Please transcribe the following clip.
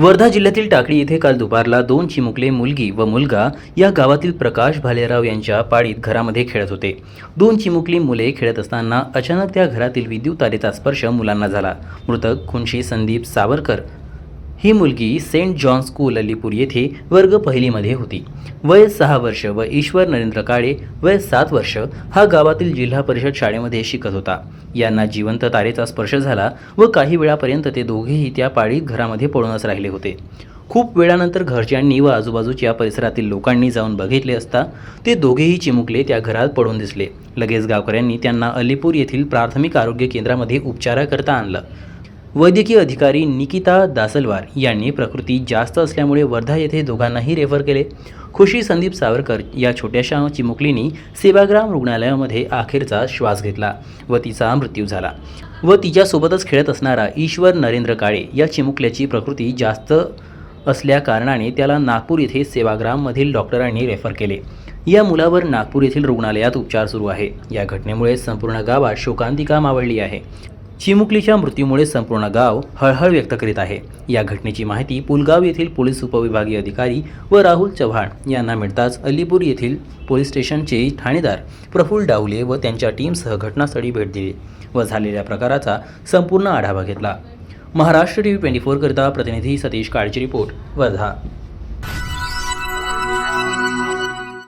वर्धा जिल्ह्यातील टाकळी येथे काल दुपारला दोन चिमुकले मुलगी व मुलगा या गावातील प्रकाश भालेराव यांच्या पाळीत घरामध्ये खेळत होते. दोन चिमुकली मुले खेळत असताना अचानक त्या घरातील विद्युत तारेचा स्पर्श मुलांना झाला. मृतक खुनशी संदीप सावरकर ही मुलगी सेंट जॉन स्कूल अलीपूर येथे वर्ग पहिलीमध्ये होती. वय सहा वर्ष व ईश्वर नरेंद्र काळे वय सात वर्ष हा गावातील जिल्हा परिषद शाळेमध्ये शिकत होता. यांना जिवंत तारेचा स्पर्श झाला व काही वेळापर्यंत ते दोघेही त्या पाळीत घरामध्ये पडूनच राहिले होते. खूप वेळानंतर घरच्यांनी व आजूबाजूच्या परिसरातील लोकांनी जाऊन बघितले असता ते दोघेही चिमुकले त्या घरात पडून दिसले. लगेच गावकऱ्यांनी त्यांना अलीपूर येथील प्राथमिक आरोग्य केंद्रामध्ये उपचाराकरता आणलं. वैद्यकीय अधिकारी निकिता दासलवार यांनी प्रकृती जास्त असल्यामुळे वर्धा येथे दोघांनाही रेफर केले. खुशी संदीप सावरकर या छोट्याशा चिमुकलीनी सेवाग्राम रुग्णालयामध्ये अखेरचा श्वास घेतला व तिचा मृत्यू झाला. व तिच्यासोबतच खेळत असणारा ईश्वर नरेंद्र काळे या चिमुकल्याची प्रकृती जास्त असल्या कारणाने त्याला नागपूर येथे सेवाग्राममधील डॉक्टरांनी रेफर केले. या मुलावर नागपूर येथील रुग्णालयात उपचार सुरू आहे. या घटनेमुळे संपूर्ण गावात शोकांतिका मावळली आहे. चिमुकलीच्या मृत्यूमुळे संपूर्ण गाव हळहळ व्यक्त करीत आहे. या घटनेची माहिती पुलगाव येथील पोलीस उपविभागीय अधिकारी व राहुल चव्हाण यांना मिळताच अलीपूर येथील पोलीस स्टेशनचे ठाणेदार प्रफुल्ल डावले व त्यांच्या टीमसह घटनास्थळी भेट दिली व झालेल्या प्रकाराचा संपूर्ण आढावा घेतला. महाराष्ट्र टी व्ही ट्वेंटी फोरकरिता प्रतिनिधी सतीश काळची रिपोर्ट वर्धा.